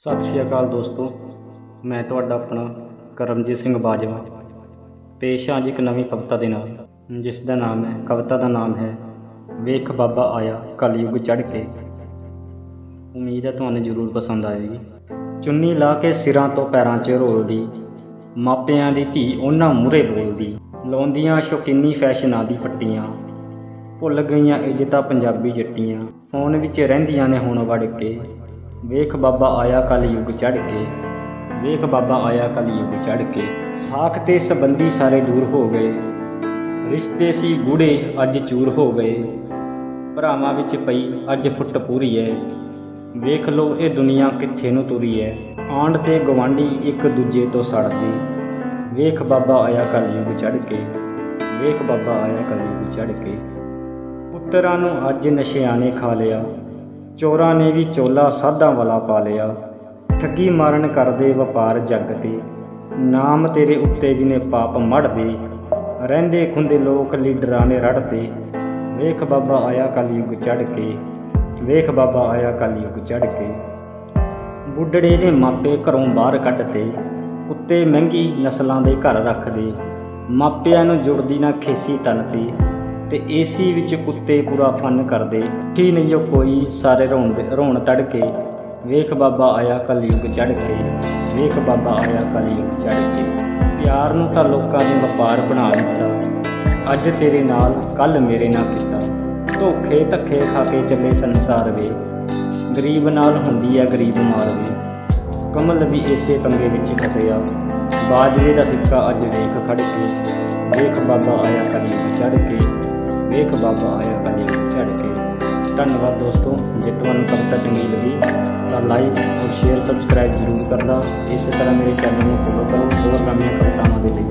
ਸਤਿ ਸ਼੍ਰੀ ਅਕਾਲ ਦੋਸਤੋ, ਮੈਂ ਤੁਹਾਡਾ ਆਪਣਾ ਕਰਮਜੀਤ ਸਿੰਘ ਬਾਜਵਾ, ਪੇਸ਼ ਹਾਂ ਅੱਜ ਇੱਕ ਨਵੀਂ ਕਵਿਤਾ ਦੇ ਨਾਲ, ਜਿਸ ਦਾ ਨਾਮ ਹੈ, ਕਵਿਤਾ ਦਾ ਨਾਮ ਹੈ, ਵੇਖ ਬਾਬਾ ਆਇਆ ਕਲਯੁਗ ਚੜ੍ਹ ਕੇ। ਉਮੀਦ ਹੈ ਤੁਹਾਨੂੰ ਜ਼ਰੂਰ ਪਸੰਦ ਆਏਗੀ। ਚੁੰਨੀ ਲਾ ਕੇ ਸਿਰਾਂ ਤੋਂ ਪੈਰਾਂ 'ਚ ਰੋਲਦੀ, ਮਾਪਿਆਂ ਦੀ ਧੀ ਉਹਨਾਂ ਮੂਹਰੇ ਬੋਲਦੀ, ਲਾਉਂਦੀਆਂ ਸ਼ੌਕੀਨੀ ਫੈਸ਼ਨਾਂ ਦੀ ਪੱਟੀਆਂ, ਭੁੱਲ ਗਈਆਂ ਇੱਜ਼ਤਾਂ ਪੰਜਾਬੀ ਜੱਟੀਆਂ, ਫੋਨ ਵਿੱਚ ਰਹਿੰਦੀਆਂ ਨੇ ਹੁਣ ਵੜ ਕੇ। ਵੇਖ ਬਾਬਾ ਆਇਆ ਕਲ ਯੁੱਗ ਚੜ ਕੇ, ਵੇਖ ਬਾਬਾ ਆਇਆ ਕਲ ਯੁੱਗ ਚੜ ਕੇ, ਸਾਖ ਤੇ ਸੰਬੰਧੀ ਸਾਰੇ ਦੂਰ ਹੋ ਗਏ। ਰਿਸ਼ਤੇ ਸੀ ਗੂੜੇ ਅੱਜ ਚੂਰ ਹੋ ਗਏ। ਭਰਾਵਾਂ ਵਿੱਚ ਪਈ ਅੱਜ ਫੁੱਟ ਪੂਰੀ ਐ ਵੇਖ ਲੋ ਇਹ ਦੁਨੀਆ ਕਿੱਥੇ ਨੂੰ ਤੁਰੀ ਐ ਆਂਡ ਤੇ ਗਵਾਂਢੀ ਇੱਕ ਦੂਜੇ ਤੋਂ ਸੜਦੇ। ਵੇਖ ਬਾਬਾ ਆਇਆ ਕਲ ਯੁੱਗ ਚੜ ਕੇ, ਵੇਖ ਬਾਬਾ ਆਇਆ ਕਲ ਯੁੱਗ ਚੜ ਕੇ। ਪੁੱਤਰਾਂ ਨੂੰ ਅੱਜ ਨਸ਼ਿਆਂ ਨੇ ਖਾ ਲਿਆ। ਚੋਰਾਂ ਨੇ ਵੀ ਚੋਲਾ ਸਾਧਾਂ ਵਾਲਾ ਪਾ ਲਿਆ। ਠੱਗੀ ਮਾਰਨ ਕਰਦੇ ਵਪਾਰ ਜੱਗ ਤੇ ਨਾਮ ਤੇਰੇ ਉੱਤੇ ਵੀ ਨੇ ਪਾਪ ਮੜਦੇ। ਰਹਿੰਦੇ ਖੁੰਦੇ ਲੋਕ ਲੀਡਰਾਂ ਨੇ ਰੜਦੇ। ਵੇਖ ਬਾਬਾ ਆਇਆ ਕਲ ਯੁੱਗ ਚੜ ਕੇ। ਵੇਖ ਬਾਬਾ ਆਇਆ ਕਲ ਯੁੱਗ ਚੜ ਕੇ। ਬੁੱਢੜੇ ਨੇ ਮਾਪੇ ਘਰੋਂ ਬਾਹਰ ਕੱਢਤੇ ਕੁੱਤੇ ਮਹਿੰਗੀ ਨਸਲਾਂ ਦੇ ਘਰ ਰੱਖਦੇ। ਮਾਪਿਆਂ ਨੂੰ ਜੁੜਦੀ ਨਾ ਖੇਸੀ ਤਨਤੀ। ਤੇ ਤੇ ਏਸੀ ਵਿੱਚ ਕੁੱਤੇ ਪੂਰਾ ਫਨ ਕਰਦੇ। ਕੀ ਨਹੀਂ ਉਹ ਕੋਈ ਸਾਰੇ ਰੋਣ ਰੋਣ ਤੜਕੇ। ਵੇਖ ਬਾਬਾ ਆਇਆ ਕਲਯੁਗ ਚੜ ਕੇ। ਵੇਖ ਬਾਬਾ ਆਇਆ ਕਲਯੁਗ ਚੜ ਕੇ। ਪਿਆਰ ਨੂੰ ਤਾਂ ਲੋਕਾਂ ਨੇ ਵਪਾਰ ਬਣਾ ਦਿੱਤਾ। ਅੱਜ ਤੇਰੇ ਨਾਲ ਕੱਲ ਮੇਰੇ ਨਾਲ ਕੀਤਾ। ਧੋਖੇ ਧੱਕੇ ਖਾ ਕੇ ਚੱਲੇ ਸੰਸਾਰ ਵੇ ਗਰੀਬ ਨਾਲ ਹੁੰਦੀ ਹੈ ਗਰੀਬ ਮਾਰ ਵੇ। ਕਮਲ ਵੀ ਇਸੇ ਪੰਗੇ ਵਿੱਚ ਫਸਿਆ। ਬਾਜਵੇ ਦਾ ਸਿੱਕਾ ਅੱਜ ਵੇਖ ਖੜ ਕੇ। ਵੇਖ ਬਾਬਾ ਆਇਆ ਕਲਯੁਗ ਚੜ ਕੇ। ਵੇਖ ਬਾਬਾ ਆਇਆ ਕਲਯੁਗ ਚੜ ਕੇ। ਧੰਨਵਾਦ ਦੋਸਤੋ, ਜੇ ਤੁਹਾਨੂੰ ਕਵਿਤਾ ਚੰਗੀ ਲੱਗੀ, ਤਾਂ ਲਾਈਕ ਔਰ ਸ਼ੇਅਰ ਸਬਸਕ੍ਰਾਈਬ ਜ਼ਰੂਰ ਕਰਨਾ। ਇਸੇ ਤਰ੍ਹਾਂ ਮੇਰੇ ਚੈਨਲ ਨੂੰ ਫੋਲੋ ਕਰੋ, ਹੋਰ ਨਵੀਆਂ ਕਵਿਤਾਵਾਂ ਦੇ ਲਈ।